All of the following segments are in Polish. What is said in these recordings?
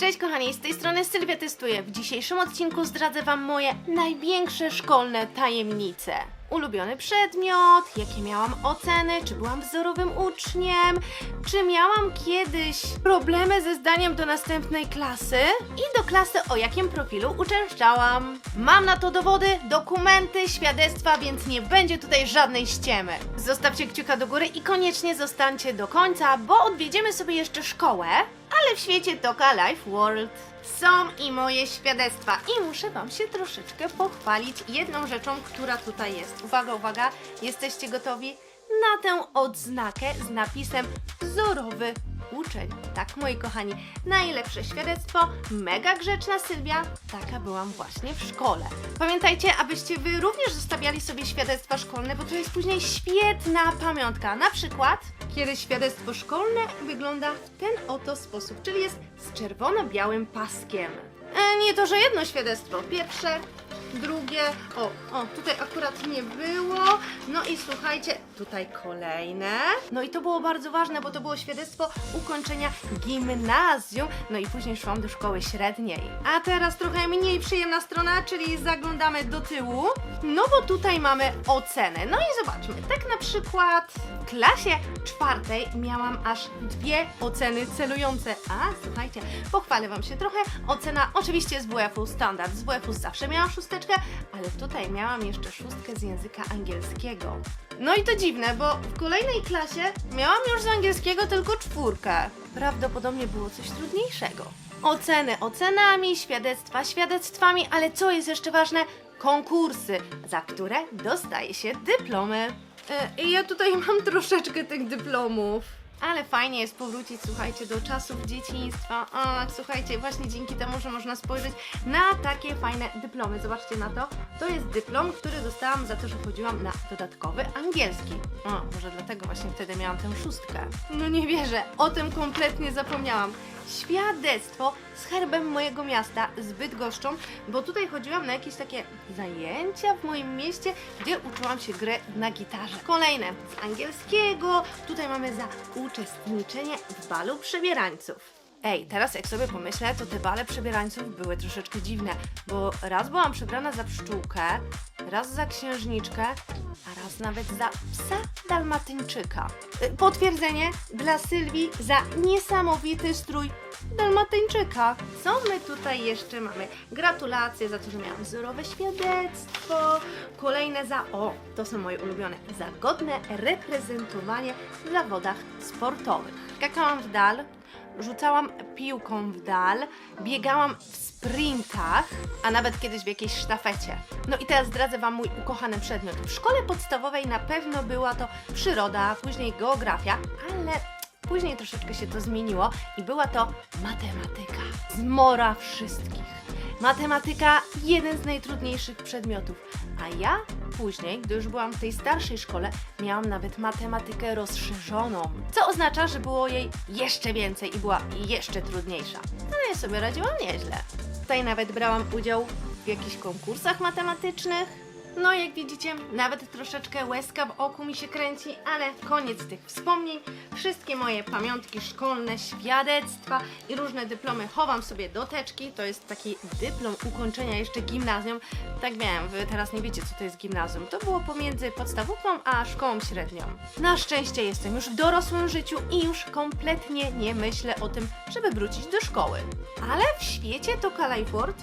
Cześć kochani, z tej strony Sylwia Testuję. W dzisiejszym odcinku zdradzę Wam moje największe szkolne tajemnice. Ulubiony przedmiot, jakie miałam oceny, czy byłam wzorowym uczniem, czy miałam kiedyś problemy ze zdaniem do następnej klasy i do klasy o jakim profilu uczęszczałam. Mam na to dowody, dokumenty, świadectwa, więc nie będzie tutaj żadnej ściemy. Zostawcie kciuka do góry i koniecznie zostańcie do końca, bo odwiedziemy sobie jeszcze szkołę, ale w świecie Toka Life World. Są i moje świadectwa i muszę Wam się troszeczkę pochwalić jedną rzeczą, która tutaj jest. Uwaga, uwaga, jesteście gotowi na tę odznakę z napisem wzorowy uczeń. Tak, moi kochani, najlepsze świadectwo, mega grzeczna Sylwia, taka byłam właśnie w szkole. Pamiętajcie, abyście Wy również zostawiali sobie świadectwa szkolne, bo to jest później świetna pamiątka. Na przykład, kiedy świadectwo szkolne wygląda w ten oto sposób, czyli jest z czerwono-białym paskiem. E, nie to, że jedno świadectwo, pierwsze, drugie, o, o, tutaj akurat nie było, no i słuchajcie, tutaj kolejne. No i to było bardzo ważne, bo to było świadectwo ukończenia gimnazjum, no i później szłam do szkoły średniej. A teraz trochę mniej przyjemna strona, czyli zaglądamy do tyłu, no bo tutaj mamy oceny. No i zobaczmy, tak na przykład w klasie czwartej miałam aż dwie oceny celujące. A, słuchajcie, pochwalę Wam się trochę. Ocena oczywiście z WF-u standard, z WF-u zawsze miałam ale tutaj miałam jeszcze szóstkę z języka angielskiego. No i to dziwne, bo w kolejnej klasie miałam już z angielskiego tylko czwórkę. Prawdopodobnie było coś trudniejszego. Oceny ocenami, świadectwa świadectwami, ale co jest jeszcze ważne? Konkursy, za które dostaje się dyplomy. E, ja tutaj mam troszeczkę tych dyplomów. Ale fajnie jest powrócić, słuchajcie, do czasów dzieciństwa. O, słuchajcie, właśnie dzięki temu, że można spojrzeć na takie fajne dyplomy. Zobaczcie na to. To jest dyplom, który dostałam za to, że chodziłam na dodatkowy angielski. O, może dlatego właśnie wtedy miałam tę szóstkę. No nie wierzę, o tym kompletnie zapomniałam. Świadectwo z herbem mojego miasta, z Bydgoszczą, bo tutaj chodziłam na jakieś takie zajęcia w moim mieście, gdzie uczyłam się gry na gitarze. Kolejne z angielskiego, tutaj mamy za uczestniczenie w balu przebierańców. Ej, teraz jak sobie pomyślę, to te bale przebierańców były troszeczkę dziwne, bo raz byłam przebrana za pszczółkę, raz za księżniczkę, a raz nawet za psa dalmatyńczyka. Y, Potwierdzenie dla Sylwii za niesamowity strój dalmatyńczyka. Co my tutaj jeszcze mamy? Gratulacje za to, że miałam wzorowe świadectwo. Kolejne za, o, to są moje ulubione, za godne reprezentowanie w zawodach sportowych. Skakałam w dal, rzucałam piłką w dal, biegałam w sprintach, a nawet kiedyś w jakiejś sztafecie. No i teraz zdradzę Wam mój ukochany przedmiot. W szkole podstawowej na pewno była to przyroda, później geografia, ale później troszeczkę się to zmieniło i była to matematyka. Zmora wszystkich. Matematyka jeden z najtrudniejszych przedmiotów, a ja później, gdy już byłam w tej starszej szkole, miałam nawet matematykę rozszerzoną, co oznacza, że było jej jeszcze więcej i była jeszcze trudniejsza. Ale ja sobie radziłam nieźle. Tutaj nawet brałam udział w jakichś konkursach matematycznych. No, jak widzicie, nawet troszeczkę łezka w oku mi się kręci, ale koniec tych wspomnień. Wszystkie moje pamiątki szkolne, świadectwa i różne dyplomy chowam sobie do teczki. To jest taki dyplom ukończenia jeszcze gimnazjum. Tak wiem, wy teraz nie wiecie, co to jest gimnazjum. To było pomiędzy podstawówką a szkołą średnią. Na szczęście jestem już w dorosłym życiu i już kompletnie nie myślę o tym, żeby wrócić do szkoły. Ale w świecie to Kalajford?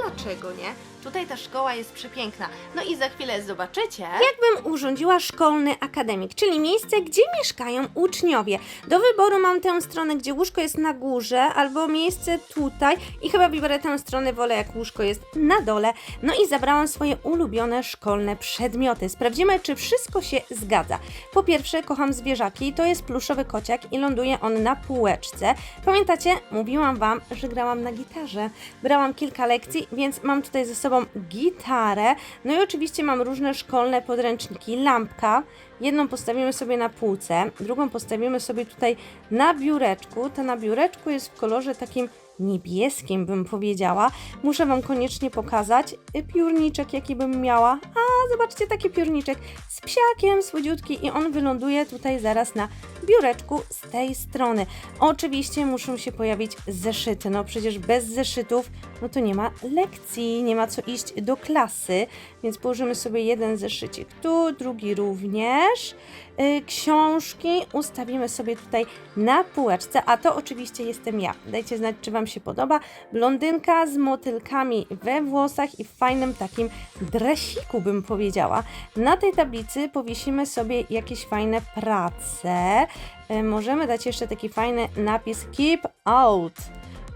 Dlaczego nie? Tutaj ta szkoła jest przepiękna. No i za chwilę zobaczycie. Jakbym urządziła szkolny akademik, czyli miejsce, gdzie mieszkają uczniowie. Do wyboru mam tę stronę, gdzie łóżko jest na górze, albo miejsce tutaj i chyba wybiorę tę stronę, wolę jak łóżko jest na dole. No i zabrałam swoje ulubione szkolne przedmioty. Sprawdzimy, czy wszystko się zgadza. Po pierwsze, kocham zwierzaki, to jest pluszowy kociak i ląduje on na półeczce. Pamiętacie? Mówiłam Wam, że grałam na gitarze. Brałam kilka lekcji, więc mam tutaj ze sobą gitarę. No i oczywiście mam różne szkolne podręczniki. Lampka. Jedną postawimy sobie na półce, drugą postawimy sobie tutaj na biureczku. Ta na biureczku jest w kolorze takim niebieskim, bym powiedziała. Muszę Wam koniecznie pokazać piórniczek, jaki bym miała. A zobaczcie, taki piórniczek z psiakiem, słodziutki i on wyląduje tutaj zaraz na biureczku z tej strony. Oczywiście muszą się pojawić zeszyty, no przecież bez zeszytów no to nie ma lekcji, nie ma co iść do klasy, więc położymy sobie jeden zeszycik tu, drugi również. Y, Książki ustawimy sobie tutaj na półeczce, a to oczywiście jestem ja. Dajcie znać, czy Wam się podoba. Blondynka z motylkami we włosach i w fajnym takim dresiku, bym powiedziała. Na tej tablicy powiesimy sobie jakieś fajne prace. Y, Możemy dać jeszcze taki fajny napis Keep Out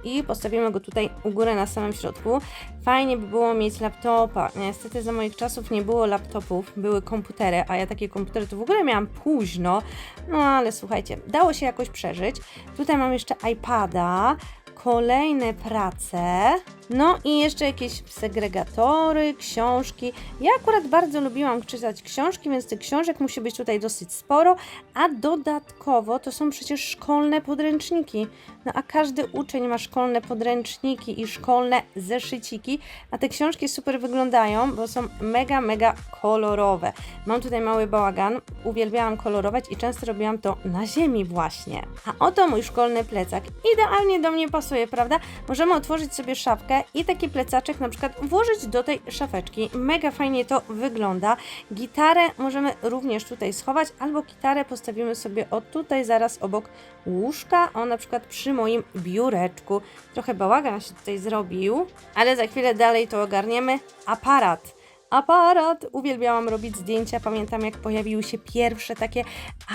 i postawimy go tutaj u góry na samym środku. Fajnie by było mieć laptopa. Niestety za moich czasów nie było laptopów, były komputery, a ja takie komputery to w ogóle miałam późno. No ale słuchajcie, dało się jakoś przeżyć. Tutaj mam jeszcze iPada, kolejne prace, no i jeszcze jakieś segregatory, książki. Ja akurat bardzo lubiłam czytać książki, więc tych książek musi być tutaj dosyć sporo, a dodatkowo to są przecież szkolne podręczniki. No a każdy uczeń ma szkolne podręczniki i szkolne zeszyciki, a te książki super wyglądają, bo są mega, mega kolorowe. Mam tutaj mały bałagan, uwielbiałam kolorować i często robiłam to na ziemi właśnie. A oto mój szkolny plecak. Idealnie do mnie pasuje, prawda? Możemy otworzyć sobie szafkę i taki plecaczek na przykład włożyć do tej szafeczki. Mega fajnie to wygląda. Gitarę możemy również tutaj schować, albo gitarę postawimy sobie o tutaj zaraz obok łóżka, o na przykład przy moim biureczku. Trochę bałagan się tutaj zrobił, ale za chwilę dalej to ogarniemy. Aparat. Aparat! Uwielbiałam robić zdjęcia. Pamiętam, jak pojawiły się pierwsze takie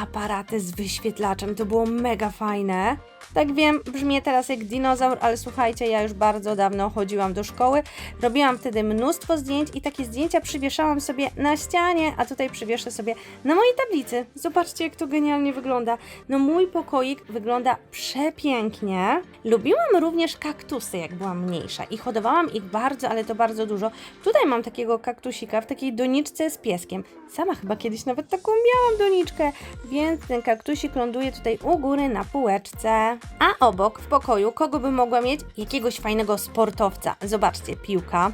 aparaty z wyświetlaczem. To było mega fajne. Tak wiem, brzmię teraz jak dinozaur, ale słuchajcie, ja już bardzo dawno chodziłam do szkoły. Robiłam wtedy mnóstwo zdjęć i takie zdjęcia przywieszałam sobie na ścianie, a tutaj przywieszę sobie na mojej tablicy. Zobaczcie, jak to genialnie wygląda. No mój pokoik wygląda przepięknie. Lubiłam również kaktusy, jak byłam mniejsza i hodowałam ich bardzo, ale to bardzo dużo. Tutaj mam takiego kaktusika w takiej doniczce z pieskiem. Sama chyba kiedyś nawet taką miałam doniczkę, więc ten kaktusik ląduje tutaj u góry na półeczce. A obok w pokoju kogo by mogła mieć? Jakiegoś fajnego sportowca. Zobaczcie, piłka.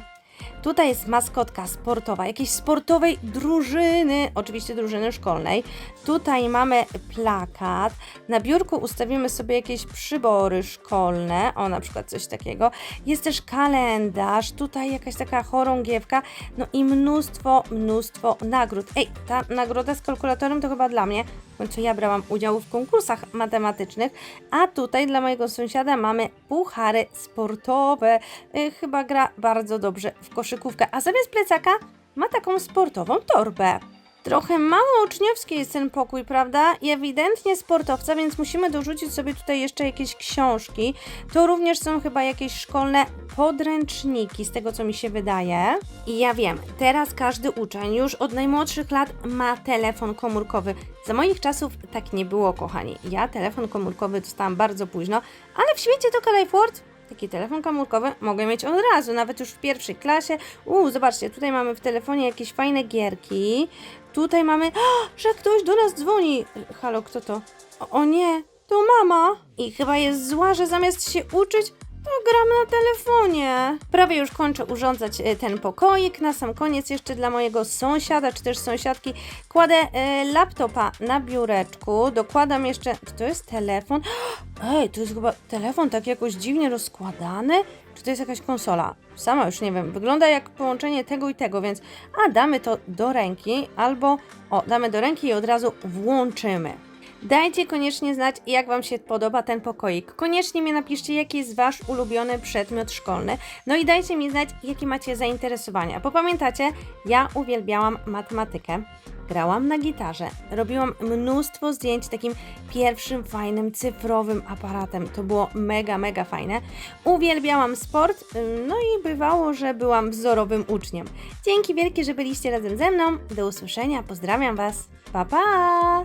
Tutaj jest maskotka sportowa, jakiejś sportowej drużyny, oczywiście drużyny szkolnej. Tutaj mamy plakat. Na biurku ustawimy sobie jakieś przybory szkolne, o na przykład coś takiego. Jest też kalendarz, tutaj jakaś taka chorągiewka, no i mnóstwo, mnóstwo nagród. Ej, ta nagroda z kalkulatorem to chyba dla mnie, końcu ja brałam udział w konkursach matematycznych, a tutaj dla mojego sąsiada mamy puchary sportowe. Y, chyba gra bardzo dobrze w koszykówkę, a zamiast plecaka ma taką sportową torbę. Trochę mało uczniowski jest ten pokój, prawda? I ewidentnie sportowca, więc musimy dorzucić sobie tutaj jeszcze jakieś książki. To również są chyba jakieś szkolne podręczniki, z tego co mi się wydaje. I ja wiem, teraz każdy uczeń już od najmłodszych lat ma telefon komórkowy. Za moich czasów tak nie było, kochani. Ja telefon komórkowy dostałam bardzo późno, ale w świecie to Califord Taki telefon komórkowy mogę mieć od razu, nawet już w pierwszej klasie. Uuu, zobaczcie, tutaj mamy w telefonie jakieś fajne gierki. Tutaj mamy, o, że ktoś do nas dzwoni. Halo, kto to? O, o nie, to mama. I chyba jest zła, że zamiast się uczyć, to gram na telefonie. Prawie już kończę urządzać e, ten pokoik. Na sam koniec jeszcze dla mojego sąsiada, czy też sąsiadki kładę e, laptopa na biureczku. Dokładam jeszcze, czy to jest telefon? Ej, to jest chyba telefon tak jakoś dziwnie rozkładany? Czy to jest jakaś konsola? Sama już nie wiem. Wygląda jak połączenie tego i tego, więc a damy to do ręki albo o, damy do ręki i od razu włączymy. Dajcie koniecznie znać, jak Wam się podoba ten pokoik. Koniecznie mi napiszcie, jaki jest Wasz ulubiony przedmiot szkolny. No i dajcie mi znać, jakie macie zainteresowania. Bo pamiętacie, ja uwielbiałam matematykę. Grałam na gitarze, robiłam mnóstwo zdjęć takim pierwszym fajnym cyfrowym aparatem. To było mega, mega fajne. Uwielbiałam sport, no i bywało, że byłam wzorowym uczniem. Dzięki wielkie, że byliście razem ze mną. Do usłyszenia, pozdrawiam Was. Pa, pa!